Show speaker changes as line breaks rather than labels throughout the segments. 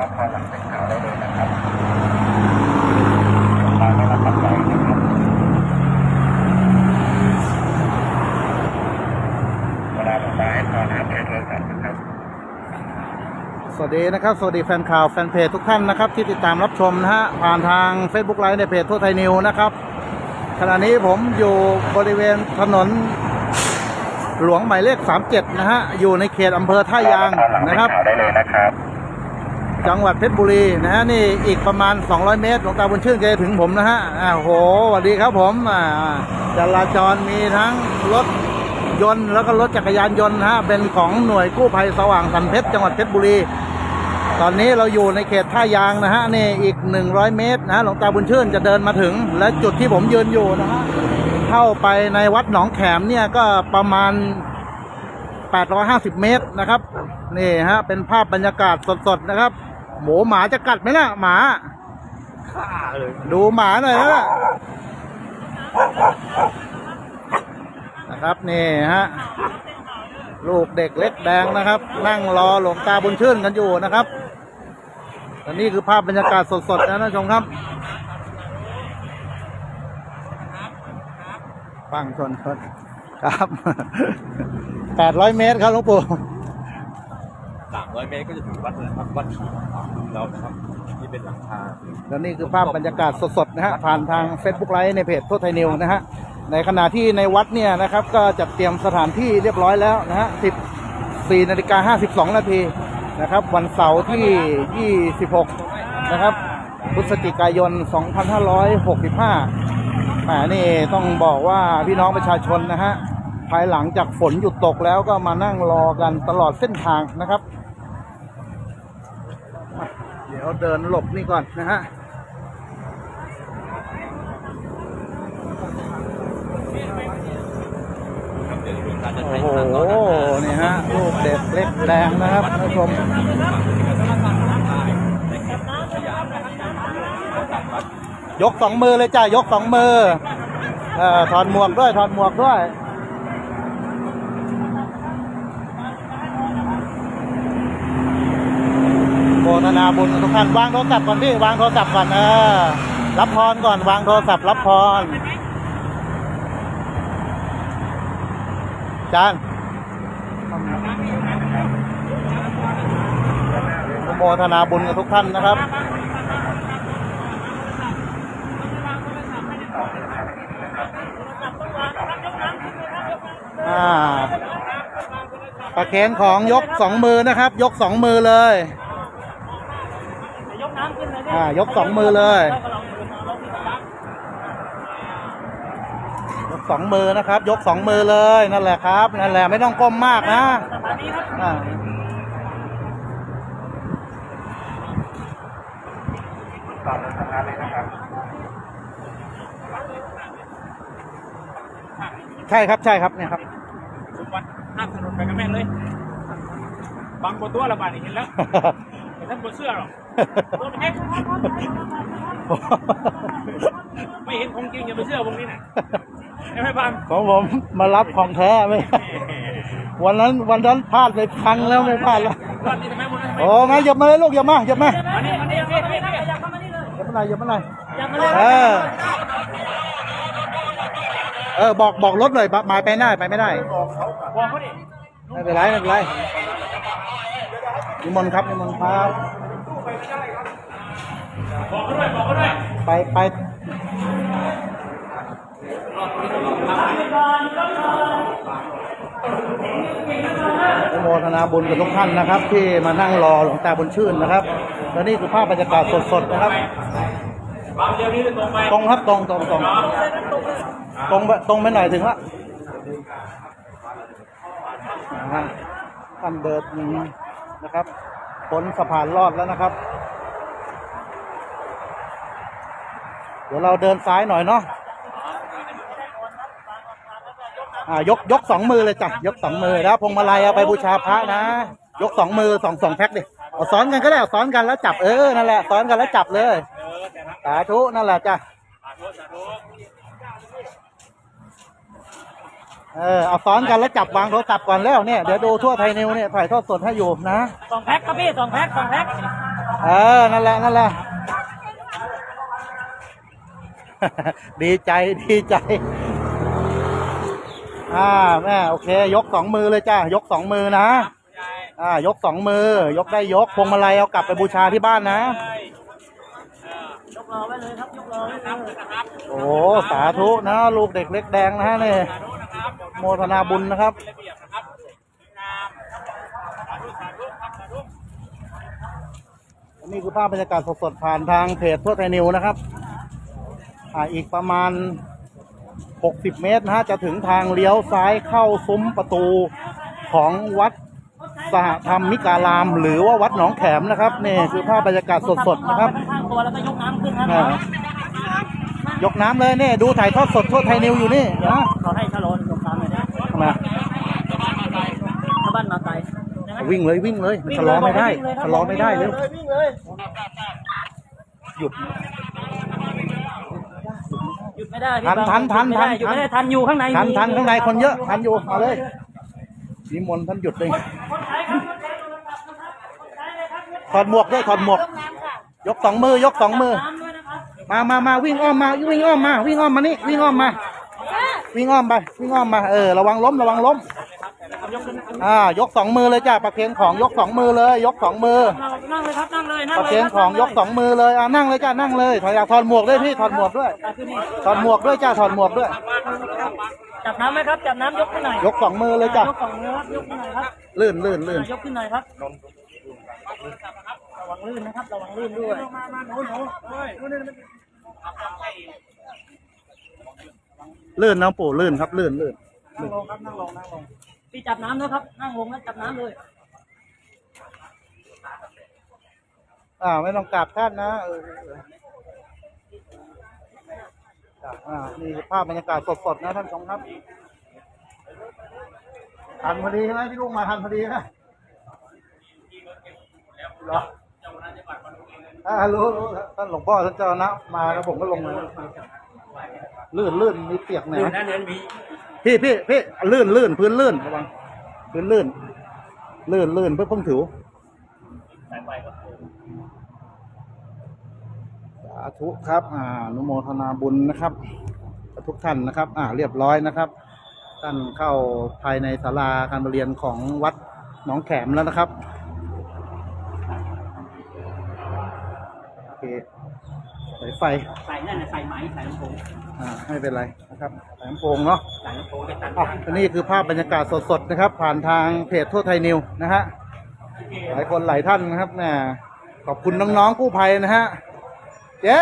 รับพรหลังเป็นข่าวได้เลยนะครับมาได้รับปัจจัยนะครับเวลาหลวงตาให้พรนะครับให้โทรศัพท์นะครับ
สวัสดีนะครับ สวัสดีแฟนข่าวแฟนเพจทุกท่านนะครับ ที่ติดตามรับชมนะฮะผ่านทาง Facebook ไลฟ์ในเพจทั่วไทยนิวนะครับขณะนี้ผมอยู่บริเวณถนนหลวงหมายเลข 37 นะฮะ อยู่ในเขตอำเภอท่ายางนะครับ
ได้เลยนะครับ
จังหวัดเพชรบุรีนะฮะนี่อีกประมาณ 200 เมตรหลวงตาบุญชื่นจะถึงผมนะฮะอ่าโหสวัสดีครับผมอ่าจราจรมีทั้งรถยนต์แล้วก็รถจักรยานยนต์นะฮะเป็นของหน่วยกู้ภัยสว่างสันเพชรจังหวัดเพชรบุรี ตอนนี้เราอยู่ในเขตท่ายางนะฮะนี่อีก 100 เมตรนะฮะหลวงตาบุญชื่นจะเดินมาถึง และจุดที่ผมยืนอยู่นะฮะเข้าไปในวัดหนองแขมเนี่ยก็ประมาณ 850 เมตรนะครับนี่ฮะเป็นภาพบรรยากาศสดๆนะครับ หมูหมาจะกัดไหมล่ะ หมา
ฆ่าเลย
ดูหมาหน่อยนะนะครับนี่ฮะลูกเด็กเล็กแดงนะครับ นั่งรอหลวงตาบุญชื่นกันอยู่นะครับอันนี้คือภาพบรรยากาศสดๆนะท่านผู้ชมครับฟังชนชนครับ800เมตรครับหลวงปู่
สาม ร้อยเมตรก็จะถึงวัดแล้วนะครับวัดขีเรานะครับที่เป็นหลังคา
แล้วนี่คือภาพบรรยากาศสดๆนะฮะผ่านทาง Facebook ไลฟ์ในเพจทั่วไทยนิวนะฮะในขณะที่ในวัดเนี่ยนะครับก็จัดเตรียมสถานที่เรียบร้อยแล้วนะฮะ14นาฬิกา52 นาทีนะครับวันเสาร์ที่ 26 นะครับพฤศจิกายน 2565แหมนี่ต้องบอกว่าพี่น้องประชาชนนะฮะภายหลังจากฝนหยุดตกแล้วก็มานั่งรอกันตลอดเส้นทางนะครับ ดี๋ยวเดินหลบนี่ก่อนนะฮะโอ้โหนี่ฮะลูกเด็กเล็กแดงนะครับท่านผู้ชมยกสองมือเลยจ้ะยกสองมือเอ่อถอดหมวกด้วยถอดหมวกด้วย โมท นาบุญทุกท่านวางโทรศัพท์ก่อนพี่วางโทรศัพท์ก่อนเออรับพรก่อนวางโทรศัพท์รับพรจานโมทนาบุญกับทุกท่านนะครับอ่าประเคนของยกสองมือนะครับ ยกสองมือเลย
ยกน้ำขึ้นเลย
อ่ายกสองมือเลย ยกสองมือนะครับ ยกสองมือเลยนั่นแหละครับนั่นแหละไม่ต้องก้มมากนะ
ตอนนี้ครับ
อ่าใช่ครับใช่ครับเนี่ยครับ
ทุกวันข้ามถนนไปกับแม่เลย บางบนตัวระบาดเห็นแล้วแต่ท่านบนเสื้อหรอกตัวเล็ก ไม่เห็นของจริงอย่าไปเชื่อวงนี้น่ะใช่ไหมบาง
ของผมมารับของแท้ไม่วันนั้นวันนั้นพลาดไปครั้งแล้วไม่พลาดแล้ว
ตอนนี้ทำไมบนนั้นทำไม
โอ้มาหยับมาเลยลูกหยับมาหยับมา
มานี่มานี่มานี่มานี่อยากเข้ามานี่เลย
หยับมาหน่อยหยับมาหน่อย
อยากมาเลย
เออเออบอกบอกรถหน่อยหมายไปได้ไปไม่ได้
บอกเขาดิ
ไม่เป็นไรไม่เป็นไรนิมนต์ครับนิมนต์ครับ
บอกเขาด้วยบอกเขาด้วย
ไปไปอนุโมทนาบุญกับทุกท่านนะครับ ที่มานั่งรอหลวงตาบุญชื่นนะครับ และนี่คือภาพบรรยากาศสดๆนะครับ
บางเดียวนี้เลยตรงไป
ตรงครับตรงตรงตรงตรงไปตรงไปหน่อยถึงละนะฮะท่านเดินนะครับ พ้นสะพานลอดแล้วนะครับ เดี๋ยวเราเดินซ้ายหน่อยเนาะอ่ายกยกสองมือเลยจ้ะยกสองมือแล้วพวงมาลัยเอาไปบูชาพระนะ ยกสองมือสองสองแพ็คดิเอาซ้อนกันก็ได้เอาซ้อนกันแล้วจับเออนั่นแหละซ้อนกันแล้วจับเลยสาธุนั่นแหละจ้ะ เออเอาซ้อนกันแล้วจับวางโทรศัพท์ก่อนแล้วเนี่ยเดี๋ยวดูทั่วไทยนิวเนี่ยถ่ายทอดสดให้อยู่นะ
สองแพ็คครับพี่สองแพ็คสองแพ็ค
เออนั่นแหละนั่นแหละ ดีใจดีใจ อ่าแม่โอเค ยกสองมือเลยจ้ายกสองมือนะอ่ายกสองมือ ยกได้ยกพวงมาลัยเอากลับไปบูชาที่บ้านนะ
ยกรอไว้เลยครับยกรอไว้เลยนะครับ
โอ้สาธุนะลูกเด็กเล็กแดงนะฮะนี่
สาธุนะครับ
โมทนาบุญนะครับ
เป็นระเบียบนะครับงามสาธุสาธุครับสาธุ
อันนี้คือภาพบรรยากาศสดๆผ่านทางเพจทั่วไทยนิวนะครับ อ่าอีกประมาณ 60 เมตรนะฮะจะถึงทางเลี้ยวซ้ายเข้าซุ้มประตูของวัดสหธรรมมิการาม หรือว่าวัดหนองแขมนะครับนี่คือภาพบรรยากาศสดๆนะครับ
ข้างตัวแล้วก็ยกน้ำขึ้นนะ
อ่ายกน้ำเลยนี่ดูถ่ายทอดสดทั่วไทยนิวอยู่นี่นะ
เขาให้ชะลอน ยกน้ำเลยนะ
ทำไม
ชาวบ้านมาไกล
วิ่งเลยวิ่งเลยมันชะลอไม่ได้ชะลอไม่ได้เร็ว
วิ่งเลย
หยุด
หยุดไม่ได้
ทันทันทันทัน
หยุดไม่ได้ทันอยู่ข้างใน
ทันทันข้างในคนเยอะทันอยู่มาเลยนิมนต์ท่านหยุดเลย
คนไทยครับคนไทยคนไทยคนไทยเลยครับ
ถอดหมวกด้วยถอดหมวก ยกสองมือยกสองมือ
น้ำด้วยนะครับ
มามามาวิ่งอ้อมมาวิ่งอ้อมมา วิ่งอ้อมมานี่วิ่งอ้อมมา วิ่งอ้อมไปวิ่งอ้อมมาเออระวังล้มระวังล้มอ่ายกสองมือเลยจ้ะประเคนของยกสองมือเลย ยกสองมือ
นั่งเลยครับนั่งเลยนั่ง
ประ
เลย
เคนของยกสองมือเลยอ่านั่งเลยจ้ะนั่งเลยถอยอยากถอดหมวกด้วยพี่ถอดหมวกด้วยถอดหมวกด้วยจ้ะถอดหมวกด้วย
จับน้ำไหมครับจับน้ำยกขึ้นหน่อย
ยกสองมือเลยจ้ะ
ยกสองมือครับยกขึ้นหน่อยครับ
ลื่นลื่นลื่น
ยกขึ้นหน่อยครับระวังลื่นนะครับระวังลื่นด้วย
ลื่นนะปู่ลื่นครับลื่นลื่น
นั่งลงครับนั่งลงนั่งลงพี่จับน้ำนะครับ นั่งลงแล้วจับน้ำเลย
อ่าไม่ต้องกราบท่านนะเอออ่านี่คือภาพบรรยากาศสดๆนะท่านผู้ชมครับทันพอดีใช่ไหมพี่ลุงมาทันพอดีนะเหรออ่ารู้รู้ครับท่านหลวงพ่อท่านเจ้าคณะมาแล้วผมก็ลงมา ลื่นลื่นมีเปียกหน่อยนะพี่พี่พี่ลื่นลื่นพื้นลื่นระวังพื้นลื่น ลื่นลื่นเพื่อเพิ่งถือสาธุครับ อ่าอนุโมทนาบุญนะครับกับ ทุกท่านนะครับ อ่า เรียบร้อยนะครับ ท่านเข้าภายในศาลาการประเรียนของวัดหนองแขมแล้วนะครับโอเค สายไฟ
ใส่นั่นน่ะใส่ไหมใส่ลำโพง
อ่าไม่เป็นไรนะครับสายลำโพงเนาะ
ใส่ลำโพงไปตัด
อะอันนี้คือภาพบรรยากาศสดๆนะครับ ผ่านทางเพจทั่วไทยนิวนะฮะหลายคนหลายท่านนะครับเนี่ยขอบคุณน้องๆกู้ภัยนะฮะเจ๊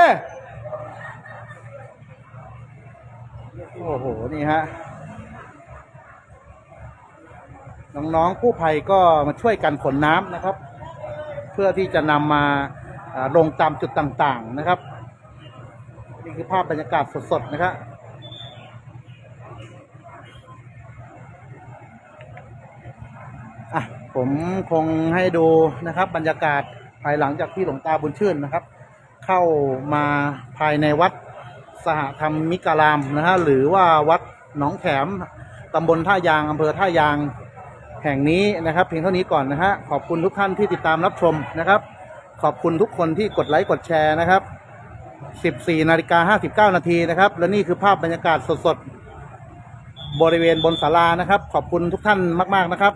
โอ้โหนี่ฮะน้องๆกู้ภัยก็มาช่วยกันขนน้ำนะครับ เพื่อที่จะนำมาอ่าลงตามจุดต่างๆนะครับนี่ คือภาพบรรยากาศสดๆนะครับอะผมคงให้ดูนะครับ บรรยากาศภายหลังจากที่หลวงตาบุญชื่นนะครับ เข้ามาภายในวัดสหธรรมมิการามนะฮะหรือว่าวัดหนองแขมตำบลท่ายางอำเภอท่ายางแห่งนี้นะครับ เพียงเท่านี้ก่อนนะฮะขอบคุณทุกท่านที่ติดตามรับชมนะครับ ขอบคุณทุกคนที่กดไลค์กดแชร์นะครับ 14นาฬิกา59 นาทีนะครับ และนี่คือภาพบรรยากาศสดๆ บริเวณบนศาลานะครับ ขอบคุณทุกท่านมาก ๆ นะครับ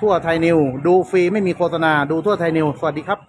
ทั่วไทยนิว ดูฟรีไม่มีโฆษณา ดูทั่วไทยนิว สวัสดีครับ